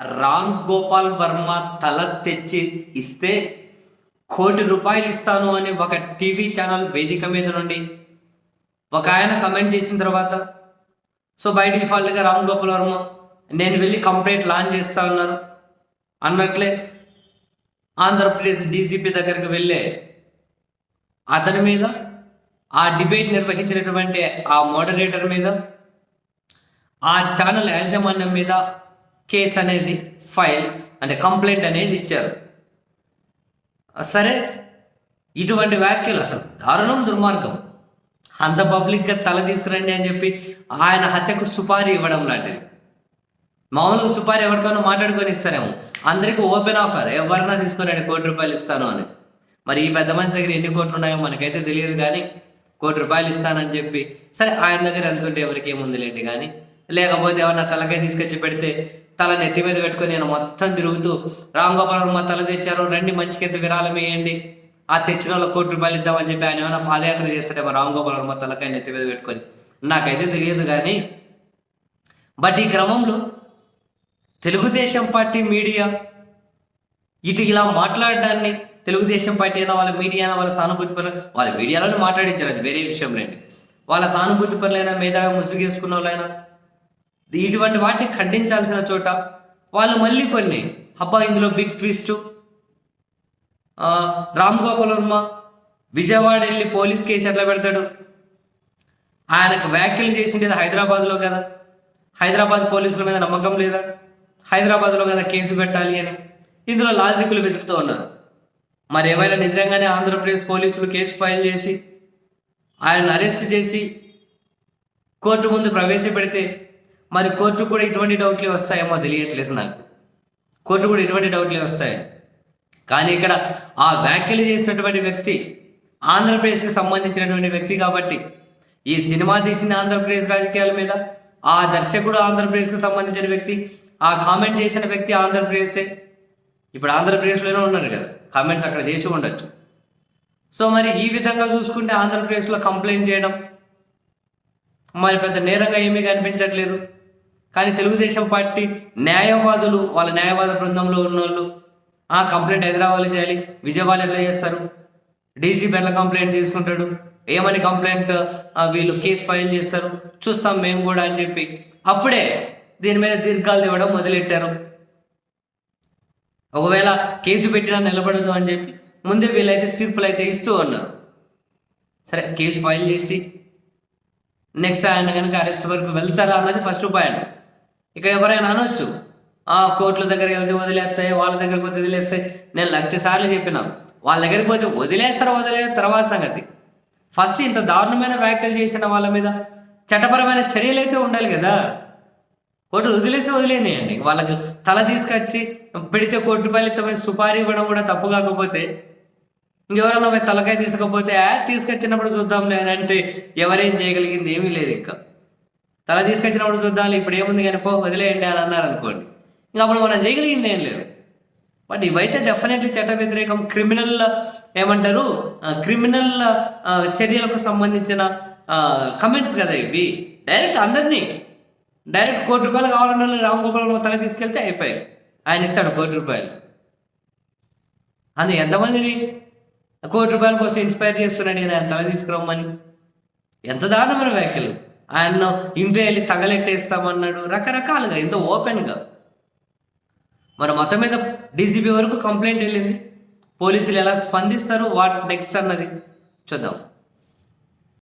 రామ్ గోపాల్ వర్మ తల తెచ్చి ఇస్తే కోటి రూపాయలు ఇస్తాను అని ఒక టీవీ ఛానల్ వేదిక మీద నుండి ఒక ఆయన కమెంట్ చేసిన తర్వాత సో బై డిఫాల్ట్గా రామ్ గోపాల్ వర్మ నేను వెళ్ళి కంప్లైంట్ లాంచ్ చేస్తా ఉన్నారు అన్నట్లే ఆంధ్రప్రదేశ్ డీజీపీ దగ్గరికి వెళ్ళే అతని మీద ఆ డిబేట్ నిర్వహించినటువంటి ఆ మోడరేటర్ మీద ఆ ఛానల్ యాజమాన్యం మీద కేసు అనేది ఫైల్ అంటే కంప్లైంట్ అనేది ఇచ్చారు. సరే ఇటువంటి వ్యాఖ్యలు అసలు దారుణం దుర్మార్గం. అంత పబ్లిక్గా తల తీసుకురండి అని చెప్పి ఆయన హత్యకు సుపారీ ఇవ్వడం లాంటిది. మామూలుగా సుపారీ ఎవరితోనో మాట్లాడుకొని ఇస్తారేమో. అందరికీ ఓపెన్ ఆఫర్ ఎవరన్నా తీసుకురండి కోటి రూపాయలు ఇస్తాను అని. మరి ఈ పెద్ద మనిషి దగ్గర ఎన్ని కోట్లు ఉన్నాయో మనకైతే తెలియదు కానీ కోటి రూపాయలు ఇస్తానని చెప్పి సరే ఆయన దగ్గర ఎంత ఉంటే ఎవరికి ఏముందిలేండి కానీ. లేకపోతే ఏమన్నా తలకాయ తీసుకొచ్చి పెడితే తల నెత్తి మీద పెట్టుకొని నేను మొత్తం తిరుగుతూ రామ్ గోపాల్ వర్మ తల తెచ్చారు రండి మంచి కింద విరాళం వేయండి ఆ తెచ్చిన వాళ్ళ కోటి రూపాయలు ఇద్దామని చెప్పి ఆయన ఏమైనా పాదయాత్ర చేస్తాడేమో రామ్ గోపాల్ వర్మ తలకాయ నెత్తి మీద పెట్టుకొని. నాకైతే తెలియదు కానీ బట్ ఈ క్రమంలో తెలుగుదేశం పార్టీ మీడియా ఇటు ఇలా మాట్లాడడాన్ని తెలుగుదేశం పార్టీ అయినా వాళ్ళ మీడియా అయినా వాళ్ళ సానుభూతి పనులు వాళ్ళ మీడియాలోనే మాట్లాడించారు అది వేరే విషయం లేండి. వాళ్ళ సానుభూతి పనులైనా మేధావి ముసుగేసుకున్న వాళ్ళైనా ఇటువంటి వాటిని ఖండించాల్సిన చోట వాళ్ళు మళ్ళీ కొన్ని. అబ్బా ఇందులో బిగ్ ట్విస్ట్ రామ్ గోపాల్ వర్మ విజయవాడ వెళ్ళి పోలీస్ కేసు ఎట్లా పెడతాడు? ఆయనకు వ్యాఖ్యలు చేసిండేది హైదరాబాద్లో కదా. హైదరాబాద్ పోలీసుల మీద నమ్మకం లేదా? హైదరాబాద్లో కదా కేసు పెట్టాలి అని. ఇందులో లాజిక్లు వెతుకుతూ ఉన్నారు. మరి ఏమైనా నిజంగానే ఆంధ్రప్రదేశ్ పోలీసులు కేసు ఫైల్ చేసి ఆయనను అరెస్ట్ చేసి కోర్టు ముందు ప్రవేశపెడితే మరి కోర్టు కూడా ఇటువంటి డౌట్లే వస్తాయేమో తెలియట్లేదు నాకు. కోర్టు కూడా ఇటువంటి డౌట్లే వస్తాయి. కానీ ఇక్కడ ఆ వ్యాఖ్యలు చేసినటువంటి వ్యక్తి ఆంధ్రప్రదేశ్కి సంబంధించినటువంటి వ్యక్తి కాబట్టి ఈ సినిమా తీసిన ఆంధ్రప్రదేశ్ రాజకీయాల మీద ఆ దర్శకుడు ఆంధ్రప్రదేశ్కి సంబంధించిన వ్యక్తి ఆ కామెంట్ చేసిన వ్యక్తి ఆంధ్రప్రదేశే. ఇప్పుడు ఆంధ్రప్రదేశ్లోనే ఉన్నారు కదా కామెంట్స్ అక్కడ చేసి ఉండొచ్చు. సో మరి ఈ విధంగా చూసుకుంటే ఆంధ్రప్రదేశ్లో కంప్లైంట్ చేయడం మరి పెద్ద నేరంగా ఏమీ కనిపించట్లేదు. కానీ తెలుగుదేశం పార్టీ న్యాయవాదులు వాళ్ళ న్యాయవాద బృందంలో ఉన్నోళ్ళు ఆ కంప్లైంట్ హైదరాబాద్లో చేయాలి విజయవాడ ఎట్లా చేస్తారు? డీసీపీ ఎట్లా కంప్లైంట్ తీసుకుంటాడు? ఏమని కంప్లైంట్ వీళ్ళు కేసు ఫైల్ చేస్తారు? చూస్తాం మేము కూడా అని చెప్పి. అప్పుడే దీని మీద దీర్ఘాలు ఇవ్వడం మొదలెట్టారు. ఒకవేళ కేసు పెట్టినా నిలబడదు అని చెప్పి ముందే వీళ్ళైతే తీర్పులు అయితే ఇస్తూ ఉన్నారు. సరే కేసు ఫైల్ చేసి నెక్స్ట్ ఆయన కనుక అరెస్ట్ వరకు వెళ్తారా అన్నది ఫస్ట్ పాయింట్ ఇక్కడ ఎవరైనా అనొచ్చు. ఆ కోర్టుల దగ్గరికి వెళ్తే వదిలేస్తాయి వాళ్ళ దగ్గరికి పోతే వదిలేస్తాయి నేను లక్ష సార్లు చెప్పినా వాళ్ళ దగ్గరికి పోతే వదిలేస్తారు వదిలే తర్వాత సంగతి. ఫస్ట్ ఇంత దారుణమైన వ్యాఖ్యలు చేసిన వాళ్ళ మీద చట్టపరమైన చర్యలు అయితే ఉండాలి కదా. కోర్టు వదిలేస్తే వదిలేనియండి వాళ్ళకి తల తీసుకొచ్చి పెడితే కోర్టు రూపాయలు ఇస్తామని సుపారీ ఇవ్వడం కూడా తప్పు కాకపోతే ఇంకెవరన్నా తలకాయ తీసుకపోతే తీసుకొచ్చినప్పుడు చూద్దాం లేదంటే ఎవరేం చేయగలిగింది ఏమీ లేదు ఇంకా. తల తీసుకొచ్చినప్పుడు చూద్దాం ఇప్పుడు ఏముంది కానీ పో వదిలేయండి అని అన్నారు అనుకోండి. ఇంకా అప్పుడు మనం చేయగలిగింది ఏం లేదు. బట్ ఇవైతే డెఫినెట్లీ చట్ట వ్యతిరేకం క్రిమినల్ ఏమంటారు? క్రిమినల్ చర్యలకు సంబంధించిన కమెంట్స్ కదా ఇవి. డైరెక్ట్ అందరినీ. డైరెక్ట్ కోటి రూపాయలు కావాలన్న వాళ్ళు రామ్ గోపాల్ వర్మ తల తీసుకెళ్తే అయిపోయాయి. ఆయన ఇస్తాడు కోటి రూపాయలు. అది ఎంతమందిని? కోటి రూపాయల కోసం ఇన్స్పైర్ చేస్తున్నాడు ఆయన తల తీసుకురమ్మని. ఎంత దారుణమైన వ్యాఖ్యలు. ఆయన ఇంట్లో వెళ్ళి తగలెట్టేస్తామన్నాడు రకరకాలుగా ఎంతో ఓపెన్గా. మరి మొత్తం మీద డీజీపీ వరకు కంప్లైంట్ వెళ్ళింది. పోలీసులు ఎలా స్పందిస్తారు వాట్ నెక్స్ట్ అన్నది చూద్దాం.